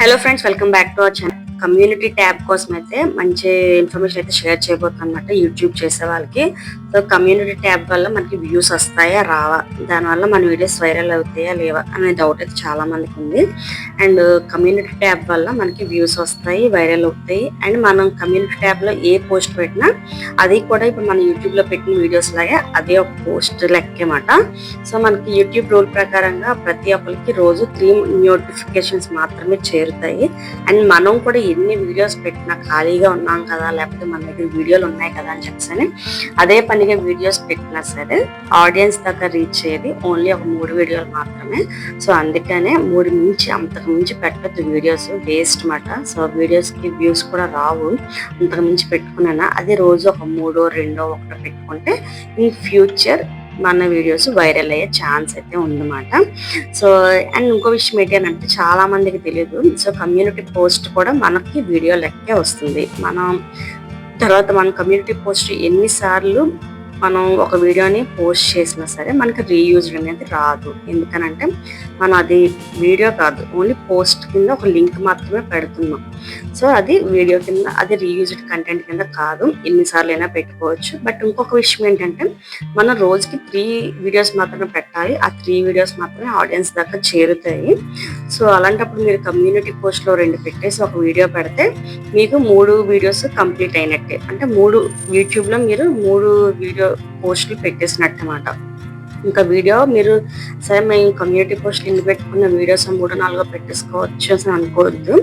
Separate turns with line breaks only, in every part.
Hello friends welcome back to our channel community tab కోసం అయితే మంచి ఇన్ఫర్మేషన్ అయితే షేర్ చేయబోతున్నాను అనమాట యూట్యూబ్ చేసే వాళ్ళకి. సో కమ్యూనిటీ ట్యాబ్ వల్ల మనకి వ్యూస్ వస్తాయా రావా? దానివల్ల మన వీడియోస్ వైరల్ అవుతాయా లేవా అనే డౌట్ అయితే చాలా మందికి ఉంది. అండ్ కమ్యూనిటీ ట్యాబ్ వల్ల మనకి వ్యూస్ వస్తాయి వైరల్ అవుతాయి. అండ్ మనం కమ్యూనిటీ ట్యాబ్లో ఏ పోస్ట్ పెట్టినా అది కూడా ఇప్పుడు మన యూట్యూబ్లో పెట్టిన వీడియోస్ లాగే అదే ఒక పోస్ట్ లెక్కమాట సో మనకి యూట్యూబ్ రూల్ ప్రకారంగా ప్రతి ఒక్కరికి రోజు త్రీ నోటిఫికేషన్స్ మాత్రమే చేరుతాయి. అండ్ మనం కూడా ఎన్ని వీడియోస్ పెట్టినా ఖాళీగా ఉన్నాం కదా లేకపోతే మన దగ్గర వీడియోలు ఉన్నాయి కదా అని చెప్పేసి అదే పని పనిగా వీడియోస్ పెట్టినా సరే ఆడియన్స్ దాకా రీచ్ అయ్యేది ఓన్లీ ఒక మూడు వీడియోలు మాత్రమే. సో అందుకనే మూడు మించి అంతకు మించి పెట్టద్దు వీడియోస్ వేస్ట్ మాట. సో వీడియోస్కి వ్యూస్ కూడా రావు. అంతకు మించి పెట్టుకున్నాను? అదే రోజు ఒక మూడో రెండో ఒకటో పెట్టుకుంటే ఇన్ ఫ్యూచర్ మన వీడియోస్ వైరల్ అయ్యే ఛాన్స్ అయితే ఉందన్నమాట. సో అండ్ ఇంకో విషయం ఏంటి అని అంటే చాలా మందికి తెలియదు సో కమ్యూనిటీ పోస్ట్ కూడా మనకి వీడియో లెక్కే వస్తుంది. మనం తర్వాత మన కమ్యూనిటీ పోస్ట్ ఎన్నిసార్లు మనం ఒక వీడియోని పోస్ట్ చేసినా సరే మనకి రీయూజ్ అనేది రాదు. ఎందుకనంటే మనం అది వీడియో కాదు ఓన్లీ పోస్ట్ కింద ఒక లింక్ మాత్రమే పెడుతున్నాం. సో అది వీడియో కింద అది రీయూజ్డ్ కంటెంట్ కింద కాదు. ఎన్నిసార్లు అయినా పెట్టుకోవచ్చు. బట్ ఇంకొక విషయం ఏంటంటే మనం రోజుకి త్రీ వీడియోస్ మాత్రమే పెట్టాలి. ఆ త్రీ వీడియోస్ మాత్రమే ఆడియన్స్ దాకా చేరుతాయి. సో అలాంటప్పుడు మీరు కమ్యూనిటీ పోస్ట్లో రెండు పెట్టేసి ఒక వీడియో పెడితే మీకు మూడు వీడియోస్ కంప్లీట్ అయినట్టే. అంటే మూడు యూట్యూబ్లో మీరు మూడు వీడియో పోస్టులు పెట్టేసినట్టు అనమాట ఇంకా వీడియో మీరు సరే మేము కమ్యూనిటీ పోస్ట్ లింక్ పెట్టుకున్న? వీడియోస్ మూడు నాలుగో పెట్టేసుకోవచ్చు అని అనుకోవద్దు.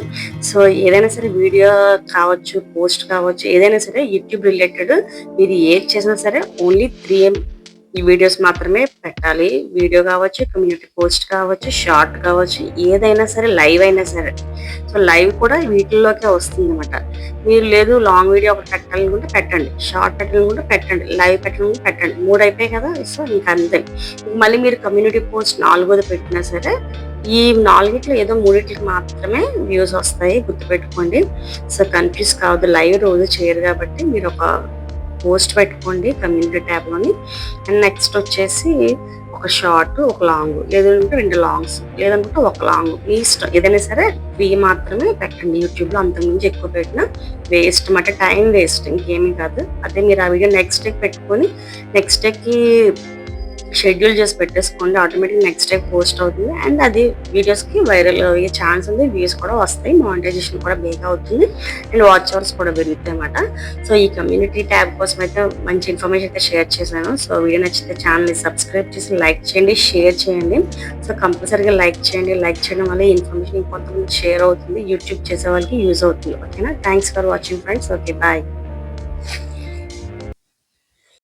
సో ఏదైనా సరే వీడియో కావచ్చు పోస్ట్ కావచ్చు ఏదైనా సరే యూట్యూబ్ రిలేటెడ్ మీరు ఏది చేసినా సరే ఓన్లీ త్రీ ఈ వీడియోస్ మాత్రమే పెట్టాలి. వీడియో కావచ్చు కమ్యూనిటీ పోస్ట్ కావచ్చు షార్ట్ కావచ్చు ఏదైనా సరే లైవ్ అయినా సరే. సో లైవ్ కూడా వీటిల్లోకే వస్తుంది అనమాట మీరు లేదు లాంగ్ వీడియో ఒకటి పెట్టాలనుకుంటే పెట్టండి. షార్ట్ పెట్టాలనుకుంటే పెట్టండి. లైవ్ పెట్టాలనుకుంటే పెట్టండి. మూడు అయిపోయాయి కదా సో ఇంకా అంతే. మళ్ళీ మీరు కమ్యూనిటీ పోస్ట్ నాలుగోది పెట్టినా సరే ఈ నాలుగిట్లో ఏదో మూడిట్లకి మాత్రమే వ్యూస్ వస్తాయి. గుర్తుపెట్టుకోండి. సో కన్ఫ్యూజ్ కావద్దు. లైవ్ రోజు చేయరు కాబట్టి మీరు ఒక పోస్ట్ పెట్టుకోండి కమ్యూనిటీ ట్యాబ్లోని. అండ్ నెక్స్ట్ వచ్చేసి ఒక షార్ట్ ఒక లాంగ్. లేదంటే రెండు లాంగ్స్. లేదనుకుంటే ఒక లాంగ్. మీ ఇష్టం ఏదైనా సరే త్రీ మాత్రమే పెట్టండి. యూట్యూబ్లో అంతకుమించి ఎక్కువ పెట్టినా వేస్ట్. అంటే టైం వేస్ట్. ఇంకేమీ కాదు. అదే మీరు ఆ వీడియో నెక్స్ట్ డే పెట్టుకొని నెక్స్ట్ డేకి షెడ్యూల్ చేసి పెట్టేసుకోండి. ఆటోమేటిక్ నెక్స్ట్ డే పోస్ట్ అవుతుంది. అండ్ అది వీడియోస్కి వైరల్ అయ్యే ఛాన్స్ ఉంది. వ్యూస్ కూడా వస్తాయి. మానిటైజేషన్ కూడా బేగా అవుతుంది. అండ్ వాచ్ అవర్స్ కూడా పెరుగుతాయి అన్నమాట. సో ఈ కమ్యూనిటీ ట్యాబ్ కోసం అయితే మంచి ఇన్ఫర్మేషన్ అయితే షేర్ చేశాను. సో వీడియో నచ్చితే ఛానల్ని సబ్స్క్రైబ్ చేసి లైక్ చేయండి. షేర్ చేయండి. సో కంపల్సరీగా లైక్ చేయండి. లైక్ చేయడం వల్ల ఇన్ఫర్మేషన్ ఇంకొంతమంది షేర్ అవుతుంది. యూట్యూబ్ చేసే వాళ్ళకి యూజ్ అవుతుంది. ఓకేనా thanks for watching friends okay bye